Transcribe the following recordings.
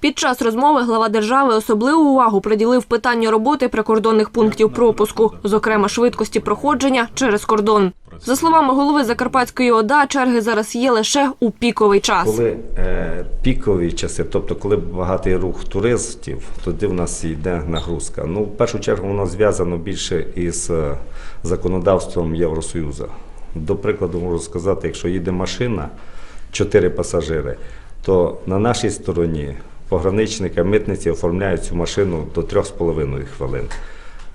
Під час розмови глава держави особливу увагу приділив питанню роботи прикордонних пунктів пропуску, зокрема швидкості проходження через кордон. За словами голови Закарпатської ОДА, черги зараз є лише у піковий час. Коли е, пікові часи, тобто коли багатий рух туристів, тоді в нас йде нагрузка. Ну, в першу чергу, воно зв'язано більше із е, законодавством Євросоюзу. До прикладу, можу сказати, якщо їде машина, чотири пасажири, то на нашій стороні пограничника митниці оформляють цю машину до 3,5 хвилин.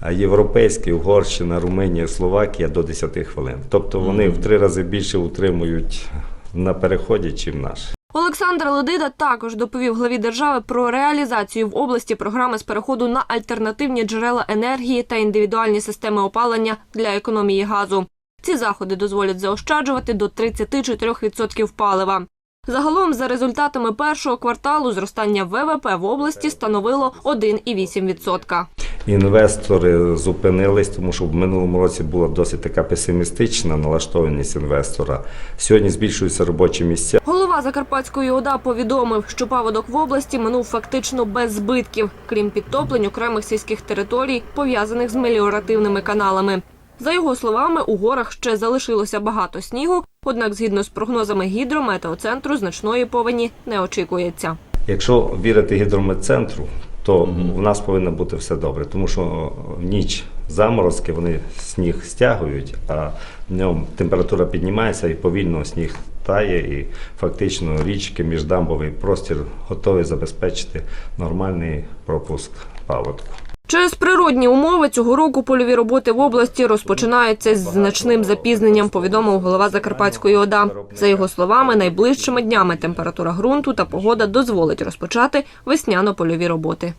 А європейські, Угорщина, Румунія, Словакія до 10 хвилин. Тобто вони в три рази більше утримують на переході, чим наш. Олександр Ледида також доповів главі держави про реалізацію в області програми з переходу на альтернативні джерела енергії та індивідуальні системи опалення для економії газу. Ці заходи дозволять заощаджувати до 34% палива. Загалом, за результатами першого кварталу, зростання ВВП в області становило 1,8%. Інвестори зупинились, тому що в минулому році була досить така песимістична налаштованість інвестора. Сьогодні збільшуються робочі місця. Голова Закарпатської ОДА повідомив, що паводок в області минув фактично без збитків, крім підтоплень окремих сільських територій, пов'язаних з меліоративними каналами. За його словами, у горах ще залишилося багато снігу, однак, згідно з прогнозами гідрометеоцентру, значної повені не очікується. Якщо вірити гідрометцентру, то в нас повинно бути все добре, тому що в ніч заморозки вони сніг стягують, а днем температура піднімається і повільно сніг тає, і фактично річки, міждамбовий простір готові забезпечити нормальний пропуск паводку. Через природні умови цього року польові роботи в області розпочинаються з значним запізненням, повідомив голова Закарпатської ОДА. За його словами, найближчими днями температура ґрунту та погода дозволить розпочати весняно-польові роботи.